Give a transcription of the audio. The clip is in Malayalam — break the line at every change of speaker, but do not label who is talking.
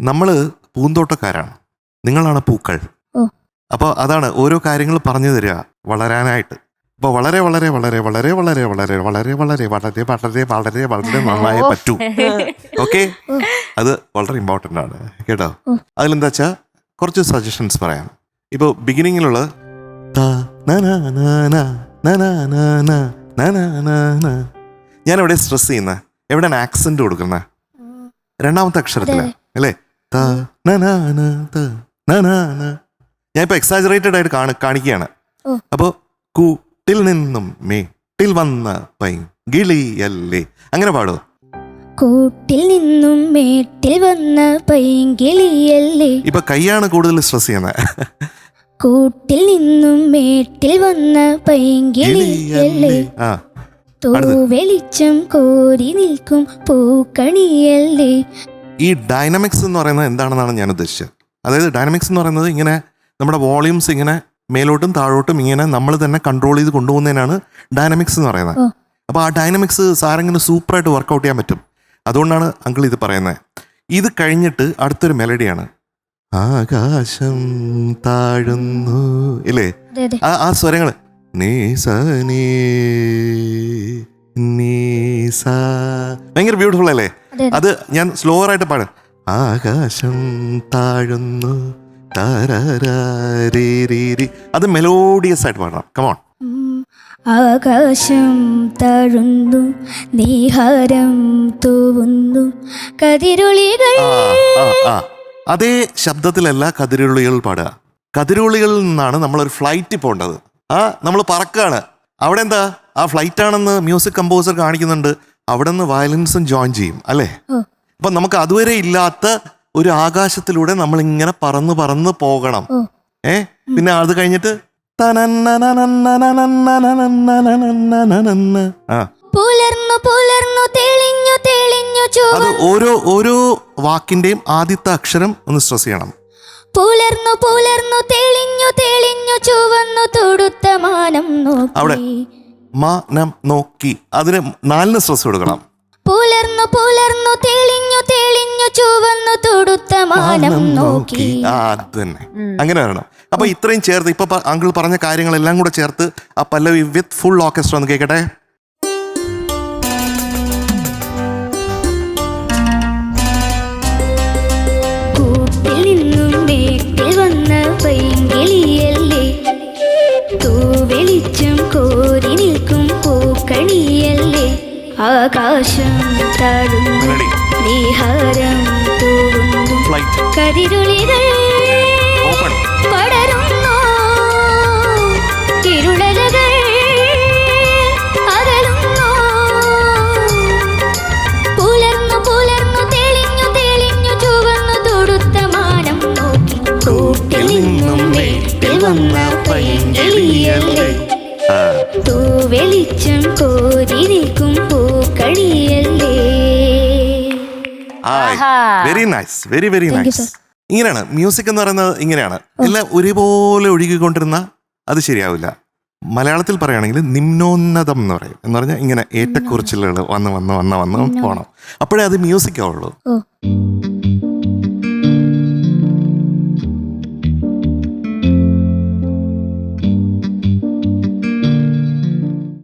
നമ്മൾ പൂന്തോട്ടക്കാരാണ് നിങ്ങളാണ് പൂക്കൾ. അപ്പോൾ അതാണ് ഓരോ കാര്യങ്ങൾ പറഞ്ഞു തരിക വളരാനായിട്ട് അപ്പോൾ വളരെ വളരെ വളരെ വളരെ വളരെ വളരെ വളരെ വളരെ വളരെ വളരെ വളരെ വളരെ നന്നായി പറ്റൂ ഓക്കെ അത് വളരെ ഇമ്പോർട്ടന്റ് ആണ് കേട്ടോ. അതിലെന്താ വെച്ചാൽ കുറച്ച് സജഷൻസ് പറയാം ഇപ്പോൾ ബിഗിനിങ്ങിലുള്ള ഞാൻ എവിടെ സ്ട്രെസ് ചെയ്യുന്ന എവിടെയാണ് ആക്സെന്റ് കൊടുക്കുന്ന രണ്ടാമത്തെ
അക്ഷരത്തിൽ.
അല്ലേ. ഞാൻ ഇപ്പൊ എക്സാജറേറ്റഡ് ആയിട്ട് കാണി കാണിക്കുകയാണ്. അപ്പോ കൂട്ടിൽ നിന്നും മേട്ടിൽ വന്ന പൈങ്കിളിയല്ലേ അങ്ങനെ പാടോ?
കൂട്ടിൽ നിന്നും മേട്ടിൽ വന്ന പൈങ്കിളിയല്ലേ
ഇപ്പൊ കൈയാണ് കൂടുതൽ സ്ട്രെസ് ചെയ്യുന്നത്
കൂട്ടിൽ നിന്നും മേട്ടിൽ വന്ന പൈങ്കിളിയല്ലേ
ആ.
തൂവെളിച്ചം കോരി നിൽക്കും പൂക്കണിയല്ലേ.
ഈ ഡൈനമിക്സ് എന്ന് പറയുന്നത് എന്താണെന്നാണ് ഞാൻ ഉദ്ദേശിച്ചത്? അതായത് ഡൈനമിക്സ് എന്ന് പറയുന്നത് ഇങ്ങനെ നമ്മുടെ വോളിയൂംസ് ഇങ്ങനെ മേലോട്ടും താഴോട്ടും ഇങ്ങനെ നമ്മൾ തന്നെ കൺട്രോൾ ചെയ്ത് കൊണ്ടുപോകുന്നതിനാണ് ഡൈനമിക്സ് എന്ന് പറയുന്നത്. അപ്പോൾ ആ ഡൈനമിക്സ് സാരങ്ങനെ സൂപ്പറായിട്ട് വർക്കൗട്ട് ചെയ്യാൻ പറ്റും. അതുകൊണ്ടാണ് അങ്കിൾ ഇത് പറയുന്നത്. ഇത് കഴിഞ്ഞിട്ട് അടുത്തൊരു മെലഡിയാണ് ആകാശം താഴുന്നു. ഇല്ലേ? ആ സ്വരങ്ങൾ നീ സ നീ നീ സ ഭയങ്കര ബ്യൂട്ടിഫുൾ അല്ലേ?
അതെ
ഞാൻ സ്ലോവർ ആയിട്ട് പാടും. ആകാശം താഴുന്നു അത് മെലോഡിയസ് ആയിട്ട് പാടണം. കമോൺ.
ആകാശം താഴുന്നു നീഹാരം തൂവുന്നു കതിരുളികൾ.
അതേ ശബ്ദത്തിലല്ല കതിരുളികൾ പാടുക. കതിരുളികളിൽ നിന്നാണ് നമ്മളൊരു ഫ്ലൈറ്റിൽ പോകേണ്ടത്. ആ നമ്മൾ പറക്കുകയാണ് അവിടെ എന്താ ആ ഫ്ലൈറ്റ് ആണെന്ന് മ്യൂസിക് കമ്പോസർ കാണിക്കുന്നുണ്ട്. അവിടെ നിന്ന് വയലൻസും ജോയിൻ ചെയ്യും അല്ലേ? അപ്പൊ നമുക്ക് അതുവരെ ഇല്ലാത്ത ഒരു ആകാശത്തിലൂടെ നമ്മൾ ഇങ്ങനെ പറന്ന് പറന്ന് പോകണം. ഏ? പിന്നെ അത് കഴിഞ്ഞിട്ട്
തെളിഞ്ഞു തെളിഞ്ഞു
അത് ഓരോ ഓരോ വാക്കിന്റെയും ആദ്യത്തെ അക്ഷരം ഒന്ന് സ്ട്രെസ് ചെയ്യണം
പുലർന്നു പുലർന്നു തെളിഞ്ഞു മാനം നോക്കി.
അതിന് നാലിന് സ്ട്രെസ് കൊടുക്കണം.
പുലർന്നു പുലർന്നു തെളിഞ്ഞു തെളിഞ്ഞു ചുവന്നു തൊടുത്ത മാനം നോക്കി.
ആ അത് തന്നെ. അങ്ങനെ വരണം. അപ്പൊ ഇത്രയും ചേർത്ത് ഇപ്പൊ അങ്കിൾ പറഞ്ഞ കാര്യങ്ങളെല്ലാം കൂടെ ചേർത്ത് ആ പല്ലവി വിത്ത് ഫുൾ ഓർക്കസ്ട്ര ഒന്ന് കേൾക്കട്ടെ
ആകാശം താഴുന്നു. നീഹാരം തൂവുന്നു
കരിരുളികൾ
പടരുന്നു. ഇരുളലകൾ അകലുന്നു. പുലർന്നു പുലർന്നു തെളിഞ്ഞു തെളിഞ്ഞു ചുവന്നു തൊടുത്ത മാനം നോക്കി. കൂട്ടിൽ നിന്നും വീട്ടിൽ വന്ന പൈങ്കിളിയല്ലേ? തൂവെളിച്ചം കോരി
very nice very very nice ഇങ്ങനെയാണ്. മ്യൂസിക് എന്ന് പറയുന്നത് ഇങ്ങനെയാണ്. എല്ലാം ഒരുപോലെ ഒഴുകിക്കൊണ്ടിരുന്ന അത് ശരിയാവില്ല. മലയാളത്തിൽ പറയുകയാണെങ്കിൽ നിമ്നോന്നതം എന്ന് പറയും. എന്ന് പറഞ്ഞാൽ ഇങ്ങനെ ഏറ്റക്കുറിച്ചിലുകൾ വന്ന് വന്ന് വന്ന് വന്ന് പോകണം അപ്പോഴേ അത് മ്യൂസിക് ആവുള്ളൂ.
ഓ